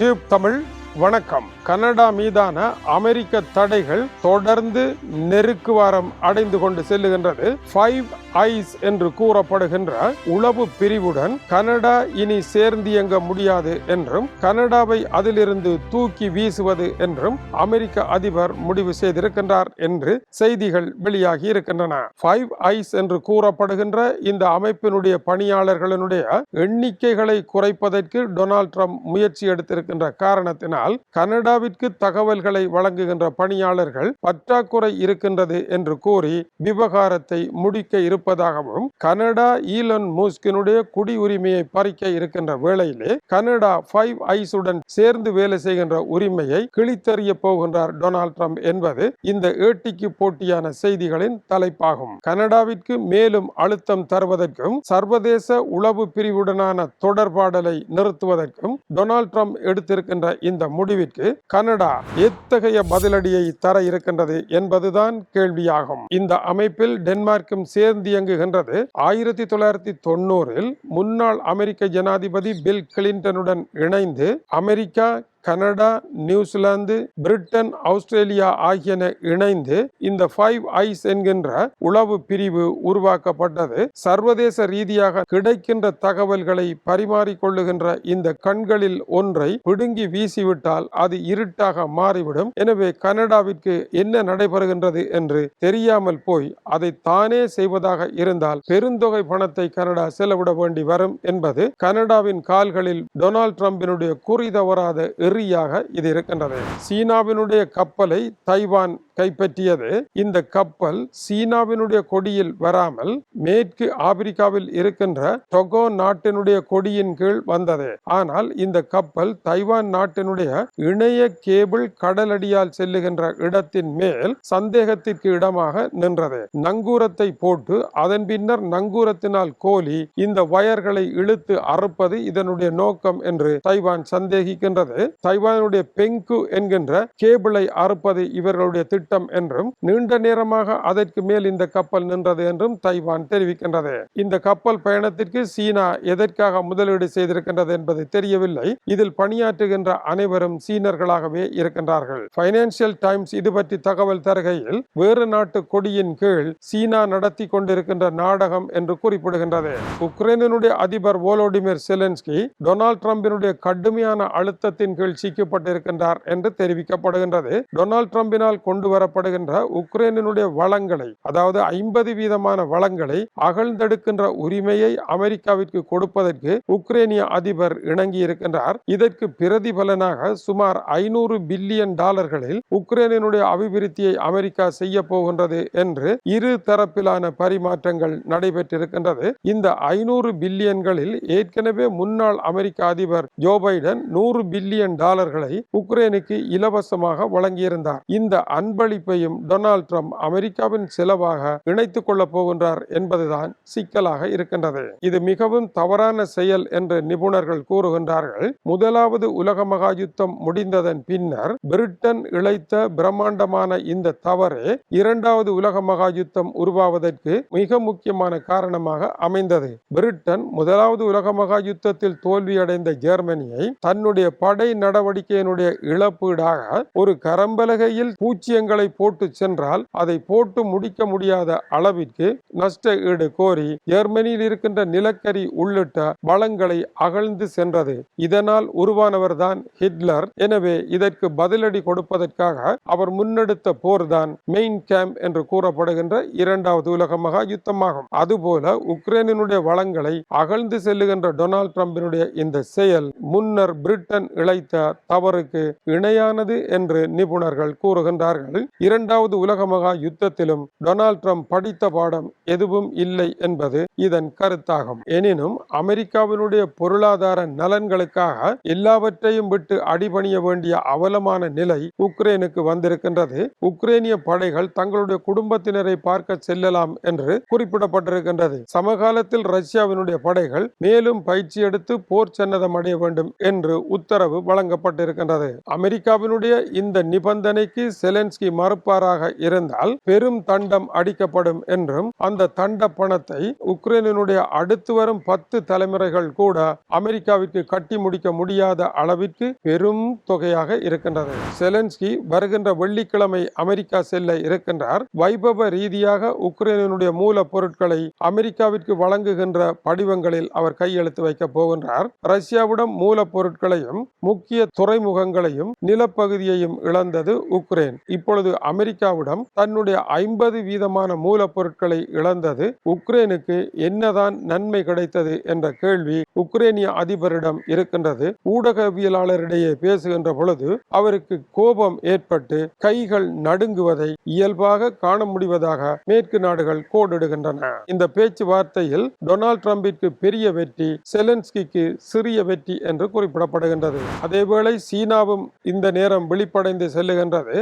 Tube Tamil வணக்கம். Canada மீதான அமெரிக்க தடைகள் தொடர்ந்து நெருக்குவாரம் அடைந்து கொண்டு செல்லுகின்றது. ஃபைவ் ஐஸ் என்று கூறப்படுகின்ற உளவு பிரிவுடன் கனடா இனி சேர்ந்து இயங்க முடியாது என்றும் கனடாவை அதிலிருந்து தூக்கி வீசுவது என்றும் அமெரிக்க அதிபர் முடிவு செய்திருக்கின்றார் என்று செய்திகள் வெளியாகி இருக்கின்றன. ஃபைவ் ஐஸ் என்று கூறப்படுகின்ற இந்த அமைப்பினுடைய பணியாளர்களினுடைய எண்ணிக்கைகளை குறைப்பதற்கு டொனால்ட் ட்ரம்ப் முயற்சி எடுத்திருக்கின்ற காரணத்தினால் கனடாவிற்கு தகவல்களை வழங்குகின்ற பணியாளர்கள் பற்றாக்குறை இருக்கின்றது என்று கூறி விவகாரத்தை முடிக்க இருப்பதாகவும் கனடா ஈலன் மூஸ்கினுடைய குடியுரிமையை பறிக்க இருக்கின்ற வேளையிலே கனடா ஃபைவ் ஐஸுடன் சேர்ந்து வேலை செய்கின்ற உரிமையை கிழித்தறிய போகின்றார் டொனால்ட் ட்ரம்ப் என்பது இந்த ஏட்டிக்கு போட்டியான செய்திகளின் தலைப்பாகும். கனடாவிற்கு மேலும் அழுத்தம் தருவதற்கும் சர்வதேச உளவு பிரிவுடனான தொடர்பாடலை நிறுத்துவதற்கும் டொனால்ட் ட்ரம்ப் எடுத்திருக்கின்ற இந்த முடிவிற்கு கனடா எத்தகைய பதிலடியை தர இருக்கின்றது என்பதுதான் கேள்வியாகும். இந்த அமைப்பில் டென்மார்க்கும் சேர்ந்து இயங்குகின்றது. ஆயிரத்தி தொள்ளாயிரத்தி தொண்ணூறில் முன்னாள் அமெரிக்க ஜனாதிபதி பில் கிளின்டனுடன் இணைந்து America Canada New Zealand Britain Australia ஆகியன இணைந்து இந்த ஃபைவ் ஐஸ் என்கின்ற உளவு பிரிவு உருவாக்கப்பட்டது. சர்வதேச ரீதியாக கிடைக்கின்ற தகவல்களை பரிமாறிக்கொள்ளுகின்ற இந்த கண்களில் ஒன்றை பிடுங்கி வீசிவிட்டால் அது இருட்டாக மாறிவிடும். எனவே கனடாவிற்கு என்ன நடைபெறுகின்றது என்று தெரியாமல் போய் அதை தானே செய்வதாக இருந்தால் பெருந்தொகை பணத்தை கனடா செலவிட வேண்டி வரும் என்பது கனடாவின் கால்களில் டொனால்ட் ட்ரம்பினுடைய குறி தவறாத எறியாக இது இருக்கின்றது. சீனாவினுடைய கப்பலை தைவான் கைப்பற்றியது. இந்த கப்பல் சீனாவினுடைய கொடியில் வராமல் மேற்கு ஆப்பிரிக்காவில் இருக்கின்ற டொகோ நாட்டினுடைய கொடியின் கீழ் வந்தது. ஆனால் இந்த கப்பல் தைவான் நாட்டினுடைய இணைய கேபிள் கடலடியால் செல்லுகின்ற இடத்தின் மேல் சந்தேகத்திற்கு இடமாக நின்றது. நங்கூரத்தை போட்டு அதன் பின்னர் நங்கூரத்தினால் கோலி இந்த வயர்களை இழுத்து அறுப்பது இதனுடைய நோக்கம் என்று தைவான் சந்தேகிக்கின்றது. தைவானுடைய பெங்கு என்கின்ற கேபிளை அறுப்பது இவர்களுடைய திட்டம். என்றும் நீண்ட நேரமாக அதற்கு மேல் இந்த கப்பல் நின்றது என்றும் தைவான் தெரிவிக்கின்றது. இந்த கப்பல் பயணத்திற்கு சீனா எதற்காக முதலீடு செய்திருக்கின்றது என்பது தெரியவில்லை. இதில் பணியாற்றுகின்ற அனைவரும் சீனர்களாகவே இருக்கின்றார்கள். பைனான்சியல் டைம்ஸ் இது பற்றி தகவல் தருகையில் வேறு நாட்டு கொடியின் கீழ் சீனா நடத்தி கொண்டிருக்கின்ற நாடகம் என்று குறிப்பிடுகின்றது. உக்ரைனினுடைய அதிபர் ஓலோடிமிர் செலன்ஸ்கி டொனால்ட் டிரம்பினுடைய கடுமையான அழுத்தத்தின் கீழ் சிக்கப்பட்டிருக்கின்றார் என்று தெரிவிக்கப்படுகின்றது. டொனால்ட் டிரம்பினால் கொண்டு வரப்படுகின்ற உக்ரைனினுடைய வளங்களை அதாவது ஐம்பது வீதமான வளங்களை அகழ்ந்தெடுக்கின்ற உரிமையை அமெரிக்காவிற்கு கொடுப்பதற்கு உக்ரைனிய அதிபர் இணங்கி இருக்கின்றார் இதற்கு பிரதிபலனாக சுமார் ஐநூறு பில்லியன் டாலர்களில் உக்ரைனினுடைய அபிவிருத்தியை அமெரிக்கா செய்ய போகின்றது என்று இரு தரப்பிலான பரிமாற்றங்கள் நடைபெற்றிருக்கின்றது. இந்த ஐநூறு பில்லியன்களில் ஏற்கனவே முன்னாள் அமெரிக்க அதிபர் ஜோ பைடன் நூறு பில்லியன் டாலர்களை உக்ரைனுக்கு இலவசமாக வழங்கியிருந்தார். இந்த அன்பு பங்களிப்பையும் டொனால்ட் ட்ரம்ப் அமெரிக்காவின் செலவாக இணைத்துக் கொள்ளப் போகின்றார் என்பதுதான் சிக்கலாக இருக்கின்றது. இது மிகவும் தவறான செயல் என்று நிபுணர்கள் கூறுகின்றார்கள். முதலாவது உலக மகா யுத்தம் முடிந்ததன் பின்னர் பிரிட்டன் இழைத்த பிரம்மாண்டமான இந்த தவறு இரண்டாவது உலக மகா யுத்தம் உருவாவதற்கு மிக முக்கியமான காரணமாக அமைந்தது. பிரிட்டன் முதலாவது உலக மகா யுத்தத்தில் தோல்வியடைந்த ஜெர்மனியை தன்னுடைய படை நடவடிக்கையினுடைய இழப்பீடாக ஒரு கரம்பலகையில் பூச்சியங்கள் போட்டு சென்றால் அதை போட்டு முடிக்க முடியாத அளவிற்கு நஷ்ட ஈடு கோரி ஜெர்மனியில் இருக்கின்ற நிலக்கரி உள்ளிட்ட வளங்களை அகழ்ந்து சென்றது. இதனால் உருவானவர் தான் ஹிட்லர். எனவே இதற்கு பதிலடி கொடுப்பதற்காக அவர் முன்னெடுத்த போர்தான் மெயின் கேம்ப் என்று கூறப்படுகின்ற இரண்டாவது உலக மகா யுத்தமாகும். அதுபோல உக்ரைனினுடைய வளங்களை அகழ்ந்து செல்லுகின்ற டொனால்ட் டிரம்பினுடைய இந்த செயல் முன்னர் பிரிட்டன் இழைத்த தவறுக்கு இணையானது என்று நிபுணர்கள் கூறுகின்றார்கள். என்று இரண்டாவது உலக மகா யுத்தத்திலும் டொனால்ட் ட்ரம்ப் படித்த பாடம் எதுவும் இல்லை என்பது இதன் கருத்தாகும். எனினும் அமெரிக்காவினுடைய பொருளாதார நலன்களுக்காக எல்லாவற்றையும் விட்டு அடிபணிய வேண்டிய அவலமான நிலை உக்ரைனுக்கு வந்திருக்கின்றது. உக்ரைனிய படைகள் தங்களுடைய குடும்பத்தினரை பார்க்க செல்லலாம் என்று குறிப்பிடப்பட்டிருக்கின்றது. சமகாலத்தில் ரஷ்யாவினுடைய படைகள் மேலும் பயிற்சி எடுத்து போர் சன்னதம் அடைய வேண்டும் என்று உத்தரவு வழங்கப்பட்டிருக்கின்றது. அமெரிக்காவினுடைய இந்த நிபந்தனைக்கு செலன்ஸ்கி மறுப்பாராக இருந்தால் பெரும் தண்டம் அடிக்கப்படும் என்றும் அந்த தண்ட பணத்தை உக்ரைனுடைய அடுத்து வரும் பத்து தலைமுறைகள் கூட அமெரிக்காவிற்கு கட்டி முடிக்க முடியாத அளவிற்கு பெரும் தொகையாக இருக்கின்றது. செலன்ஸ்கி வருகின்ற வெள்ளிக்கிழமை அமெரிக்கா செல்ல இருக்கின்றார். வைபவ ரீதியாக உக்ரைனுடைய மூலப் பொருட்களை அமெரிக்காவிற்கு வழங்குகின்ற படிவங்களில் அவர் கையெழுத்து வைக்க போகின்றார். ரஷ்யாவிடம் மூலப் பொருட்களையும் முக்கிய துறைமுகங்களையும் நிலப்பகுதியையும் இழந்தது உக்ரைன். இப்பொழுது அமெரிக்காவிடம் தன்னுடைய ஐம்பது வீதமான மூலப்பொருட்களை இழந்தது. உக்ரைனுக்கு என்னதான் நன்மை கிடைத்தது என்ற கேள்வி உக்ரைனிய அதிபரிடம் இருக்கின்றது. ஊடகவியலாளரிடையே பேசுகின்ற பொழுது அவருக்கு கோபம் ஏற்பட்டு கைகள் நடுங்குவதை இயல்பாக காண முடிவதாக மேற்கு நாடுகள் கோடிடுகின்றன. இந்த பேச்சுவார்த்தையில் டொனால்ட் டிரம்பிற்கு பெரிய வெற்றி செலன்ஸ்கிக்கு சிறிய வெற்றி என்று குறிப்பிடப்படுகின்றது. அதேவேளை சீனாவும் இந்த நேரம் வெளிப்படைந்து செல்லுகின்றது.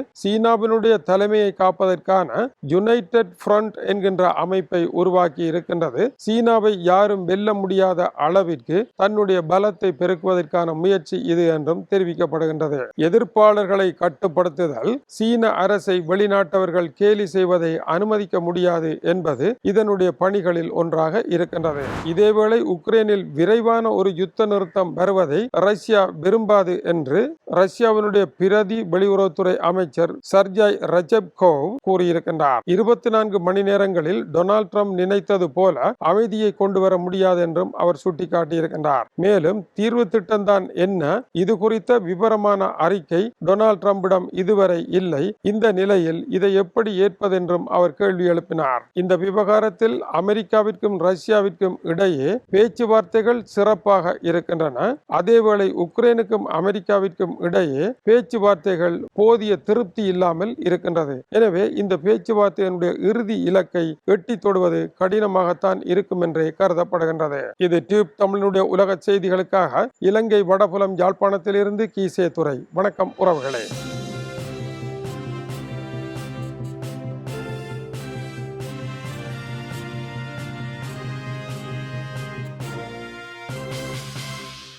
சீனாவினுடைய தலைமையை காப்பதற்கான யுனைடெட் ஃப்ரண்ட் என்கின்ற அமைப்பை உருவாக்கி இருக்கின்றது. சீனாவை யாரும் வெல்ல முடியாத அளவிற்கு தன்னுடைய பலத்தை பெருக்குவதற்கான முயற்சி இது என்றும் தெரிவிக்கப்படுகின்றது. எதிர்ப்பாளர்களை கட்டுப்படுத்துதல் சீன அரசை வெளிநாட்டவர்கள் கேலி செய்வதை அனுமதிக்க முடியாது என்பது இதனுடைய பணிகளில் ஒன்றாக இருக்கின்றது. இதேவேளை உக்ரைனில் விரைவான ஒரு யுத்த நிறுத்தம் வருவதை ரஷ்யா விரும்பாது என்று ரஷ்யாவினுடைய பிரதி வெளியுறவுத்துறை அமைச்சர் உபாத்யாய் ரஜப் கோவ் கூறியிருக்கின்றார். இருபத்தி நான்கு மணி நேரங்களில் டொனால்ட் ட்ரம்ப் நினைத்தது போல அமைதியை கொண்டு வர முடியாது என்றும் அவர் சுட்டிக்காட்டியிருக்கின்றார். மேலும் தீர்வு திட்டம்தான் என்ன? இது குறித்த விவரமான அறிக்கை டொனால்ட் ட்ரம்பிடம் இதுவரை இல்லை. இந்த நிலையில் இதை எப்படி ஏற்பதென்றும் அவர் கேள்வி எழுப்பினார். இந்த விவகாரத்தில் அமெரிக்காவிற்கும் ரஷ்யாவிற்கும் இடையே பேச்சுவார்த்தைகள் சிறப்பாக இருக்கின்றன. அதேவேளை உக்ரைனுக்கும் அமெரிக்காவிற்கும் இடையே பேச்சுவார்த்தைகள் போதிய திருப்தி இல்லாமல் இருக்கின்றது. எனவே இந்த பேச்சுவார்த்தையினுடைய இறுதி இலக்கை எட்டி தொடுவது கடினமாகத்தான் இருக்கும் என்றே கருதப்படுகின்றது. இது டியூப் தமிழனுடைய உலக செய்திகளுக்காக இலங்கை வடபுலம் யாழ்ப்பாணத்திலிருந்து கீசே துறை வணக்கம் உறவுகளே.